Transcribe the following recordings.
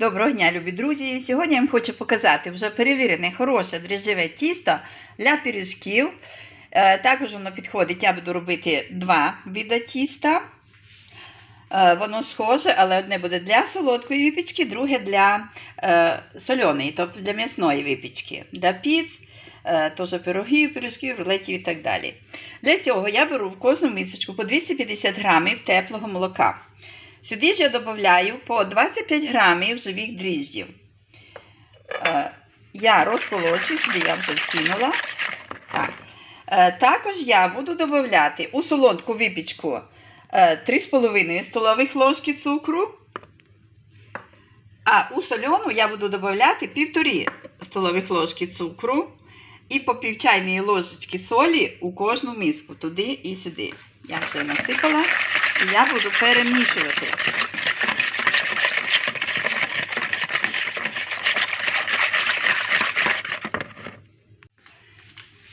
Доброго дня, любі друзі! Сьогодні я вам хочу показати вже перевірене хороше дріжджеве тісто для пиріжків. Е, Також воно підходить, я буду робити два вида тіста. Е, Воно схоже, але одне буде для солодкої випічки, друге для е, соляної, тобто для м'ясної випічки, для піц, теж пирогів, пиріжків, рулетів і так далі. Для цього я беру в кожну мисочку по 250 грамів теплого молока. Сюди ж я додаю по 25 грамів живих дріжджів. Е, я розколочую, сюди я вже вкинула. Так. Е, також я буду додати у солодку випічку е, 3,5 столових ложки цукру. А у соляну я буду додати 1,5 столових ложки цукру і по пів чайної ложечки солі у кожну миску, туди і сюди. Я вже насипала і я буду перемішувати.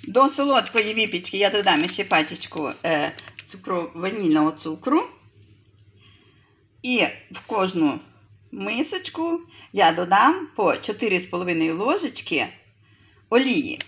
До солодкої випічки я додам ще пачечку е, цукру, ванільного цукру. І в кожну мисочку я додам по 4,5 ложечки олії.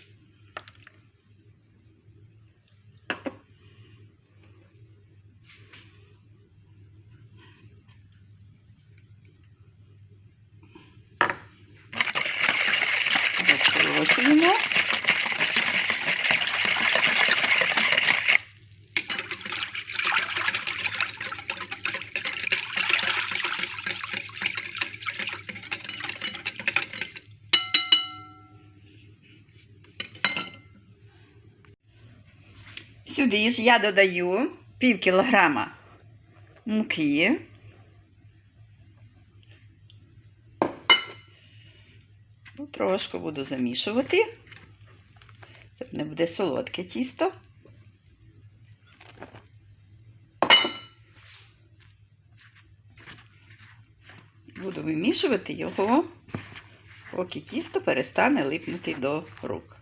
Сюди ж я додаю пів кілограма муки. Ну, Трошки буду замішувати. Щоб не буде солодке тісто. Буду вимішувати його, поки тісто перестане липнути до рук.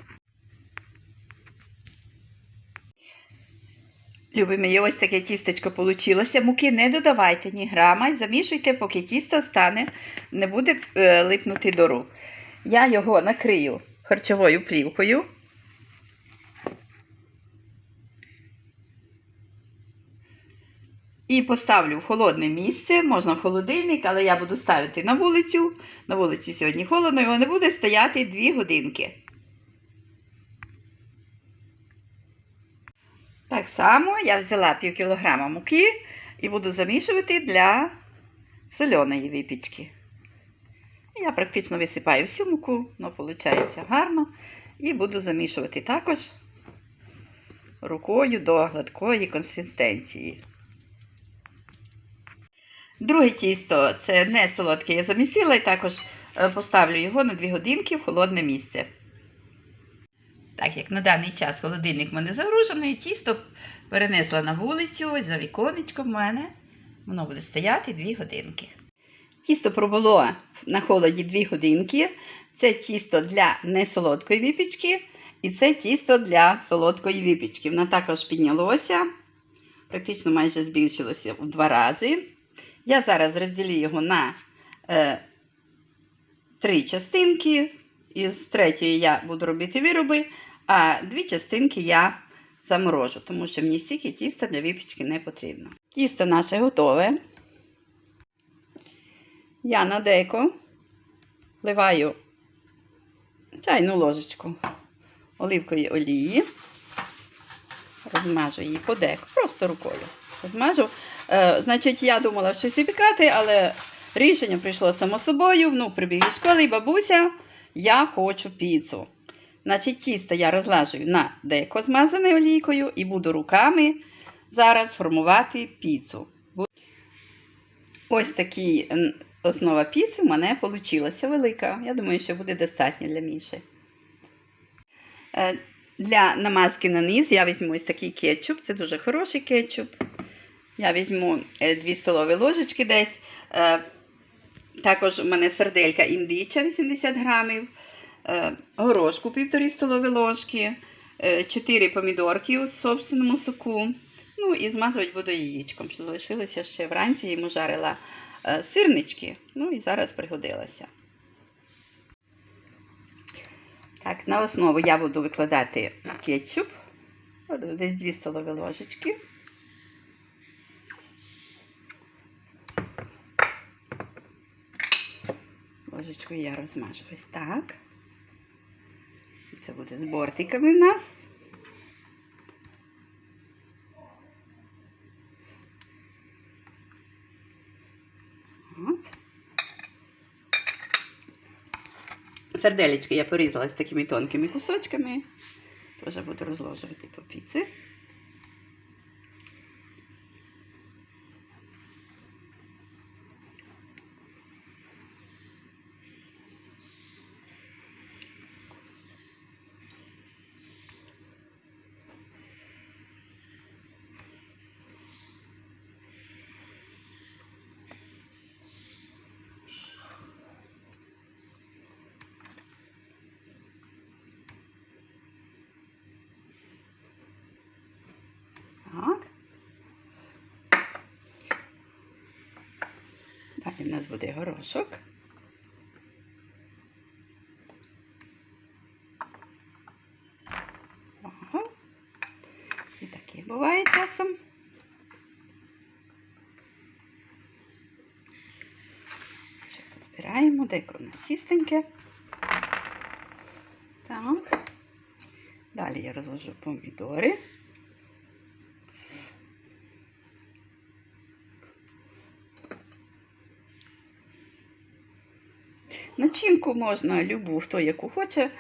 Любі мої, ось таке тістечко вийшло. Муки не додавайте ні грама замішуйте, поки тісто стане, не буде е, липнути до рук. Я його накрию харчовою плівкою. І поставлю в холодне місце, можна в холодильник, але я буду ставити на вулицю. На вулиці сьогодні холодно, і воно буде стояти 2 годинки. Так само я взяла пів кілограма муки і буду замішувати для соляної випічки. Я практично висипаю всю муку, воно виходить гарно. І буду замішувати також рукою до гладкої консистенції. Друге тісто це не солодке, я замісила і також е, поставлю його на 2 годинки в холодне місце. Так як на даний час холодильник в мене загружений, тісто перенесла на вулицю, ось за віконечко в мене. Воно буде стояти 2 годинки. Тісто пробуло на холоді 2 годинки. Це тісто для несолодкої випічки і це тісто для солодкої випічки. Воно також піднялося, практично майже збільшилося в два рази. Я зараз розділю його на е, три частинки. Із третьої я буду робити вироби, а дві частинки я заморожу, тому що мені стільки тіста для випічки не потрібно. Тісто наше готове. Я на деко вливаю чайну ложечку оливкової олії, розмажу її по деку, просто рукою. Розмажу. Е, значить, я думала щось випікати, але рішення прийшло само собою. Ну, прибіг із школи і бабуся, я хочу піцу. Значить, тісто я розлажую на деко змазане олійкою і буду руками зараз формувати піцу. Ось такий м, основа піци в мене вийшла велика. Я думаю, що буде достатньо для Міші. Е, Для намазки на низ я візьму ось такий кетчуп. Це дуже хороший кетчуп. Я візьму 2 столові ложечки десь. Е, Також у мене сарделька індича 80 грамів, е, горошку 1,5 столові ложки, 4 помідорки у собственному соку. Ну і змазувати буду яєчком, що залишилося ще вранці, йому жарила е, сирнички. Ну і зараз пригодилася. Так, на основу я буду викладати кетчуп, десь 2 столові ложечки. Ложечку я розмажу ось так. Це буде з бортиками в нас. От. Серделечки я порізала з такими тонкими кусочками. Теж буду розложувати по піці. Так. Далі в нас буде горошок. Ага. І таке буває часом. Ще позбираємо, деко у нас чистеньке. Так. Далі я розложу помідори. Начинку можна любу, хто яку хоче.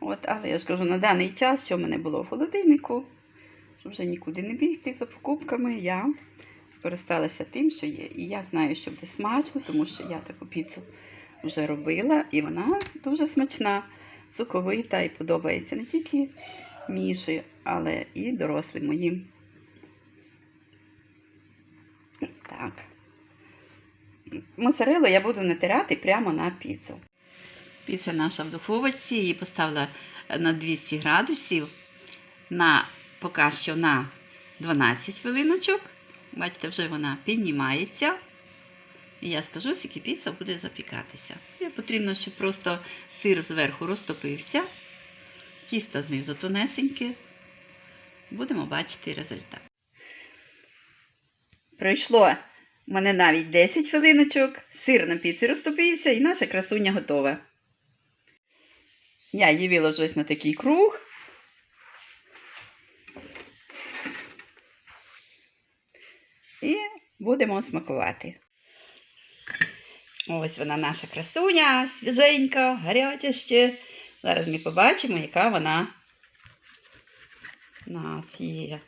От, але я ж кажу, на даний час, що в мене було в холодильнику, щоб вже нікуди не бігти за покупками, я скористалася тим, що є. І я знаю, що буде смачно, тому що я таку піцу вже робила, і вона дуже смачна, соковита і подобається не тільки Міші, але і дорослим моїм. Так. Моцарелу я буду натирати прямо на піцу. Піца наша в духовочці, її поставила на 200 градусів на поки що на 12 хвилиночок. Бачите, вже вона піднімається. І я скажу, скільки піца буде запікатися. І потрібно, щоб просто сир зверху розтопився, тісто знизу тонесеньке. Будемо бачити результат. Пройшло у мене навіть 10 хвилиночок, сир на піці розтопився і наша красуня готова. Я її виложу ось на такий круг. І будемо смакувати. Ось вона наша красуня, свіженька, гаряча ще. Зараз ми побачимо, яка вона у нас є.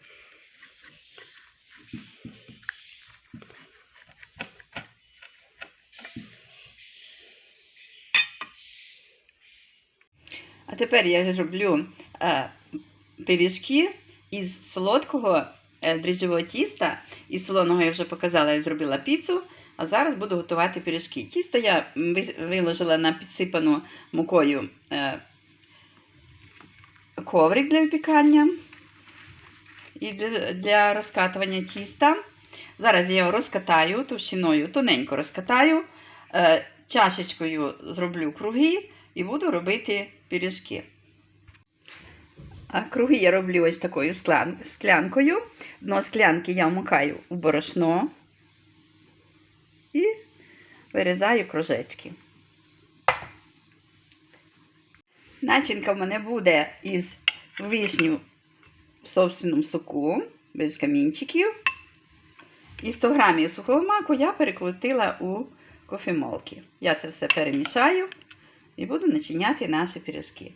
А тепер я зроблю е, пиріжки із солодкого е, дріжджового тіста. Із солоного я вже показала, я зробила піцу. А зараз буду готувати пиріжки. Тісто я виложила на підсипану мукою е, коврик для випікання і для, для розкатування тіста. Зараз я його розкатаю товщиною, тоненько розкатаю, чашечкою зроблю круги і буду робити пиріжки. А круги я роблю ось такою склянкою. Дно склянки я вмикаю у борошно і вирізаю кружечки. Начинка в мене буде із вишню в собственному соку, без камінчиків. І 100 грамів сухого маку я перекрутила у кофемолки. Я це все перемішаю і буду начиняти наші пиріжки.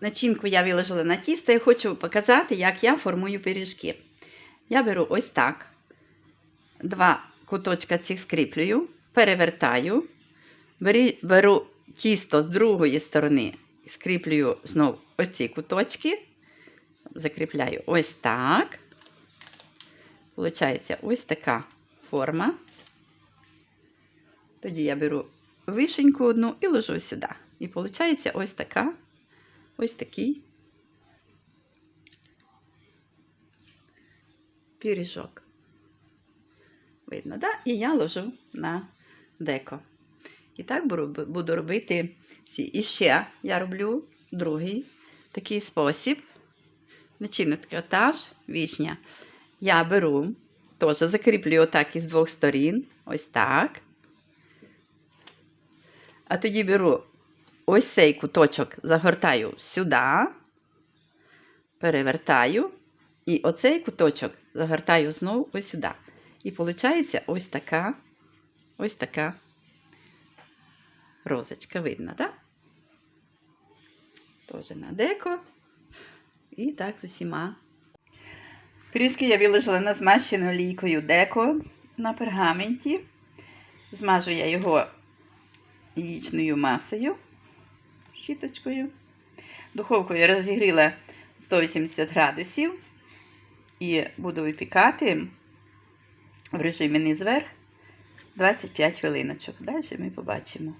Начинку я виложила на тісто і хочу показати, як я формую пиріжки. Я беру ось так. Два куточка цих скріплюю, перевертаю, беру тісто з другої сторони, скріплюю знову оці куточки, закріпляю ось так. Получається ось така форма. Тоді я беру вишеньку одну і ложу сюди. І виходить ось така, ось такий пиріжок. Видно, да? І я ложу на деко. І так буду, робити всі. І ще я роблю другий такий спосіб. Начинний трикотаж, вішня. Я беру, теж закріплюю отак із двох сторін. Ось так. А тоді беру ось цей куточок, загортаю сюди, перевертаю, і оцей куточок загортаю знову ось сюди. І виходить ось така, ось така розочка видно, так? Теж на деко. І так з усіма. Пиріжки я виложила на змащену олійкою деко на пергаменті. Змажу я його яєчною масою, щіточкою. Духовку я розігріла 180 градусів і буду випікати в режимі низ вверх 25 хвилиночок. Далі ми побачимо.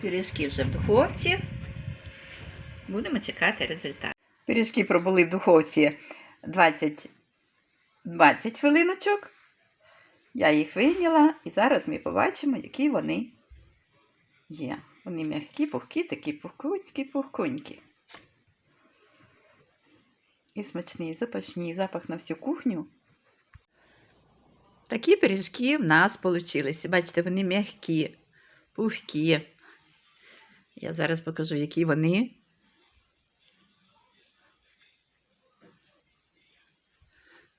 Пиріжки вже в духовці. Будемо чекати результат. Пиріжки пробули в духовці 20, 20 хвилиночок. Я їх вийняла і зараз ми побачимо, які вони є. Вони м'які, пухкі, такі пухкунькі, пухкунькі. І смачні, запашні, запах на всю кухню. Такі пиріжки в нас вийшли. Бачите, вони м'які, пухкі. Я зараз покажу, які вони.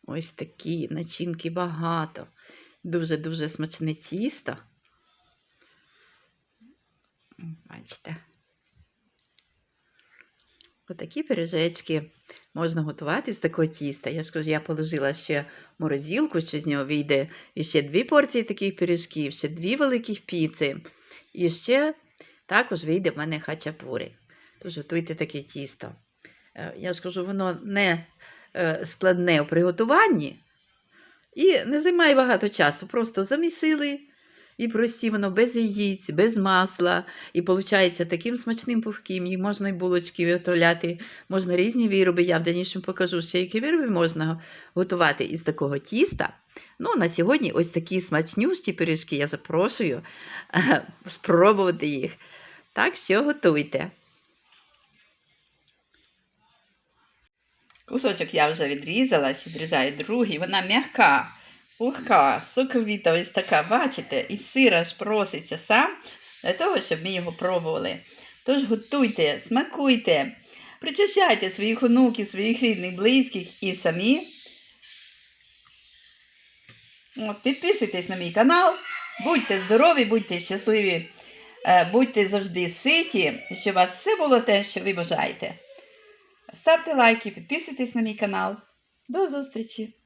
Ось такі начинки багато. Дуже-дуже смачне тісто. Бачите. Отакі пиріжечки можна готувати з такого тіста. Я ж кажу, я положила ще в морозилку, що з нього вийде і ще дві порції таких пиріжків, ще дві великих піци. І ще також вийде в мене хачапури. Тож готуйте таке тісто. Е, Я ж кажу, воно не складне у приготуванні і не займає багато часу. Просто замісили і прості воно без яїць, без масла. І виходить таким смачним пухким. І можна і булочки виготовляти, можна різні вироби. Я в дальнішому покажу, ще які вироби можна готувати із такого тіста. Ну, на сьогодні ось такі смачнющі пиріжки. Я запрошую е, спробувати їх. Так що готуйте. Кусочок я вже відрізала, відрізаю другий, вона м'яка, пухка, соковіта, ось така, бачите, і сир аж проситься сам для того, щоб ми його пробували. Тож готуйте, смакуйте, причащайте своїх онуків, своїх рідних, близьких і самі. От, підписуйтесь на мій канал, будьте здорові, будьте щасливі, е, будьте завжди ситі, щоб у вас все було те, що ви бажаєте. Ставте лайки, підписуйтесь на мій канал. До зустрічі!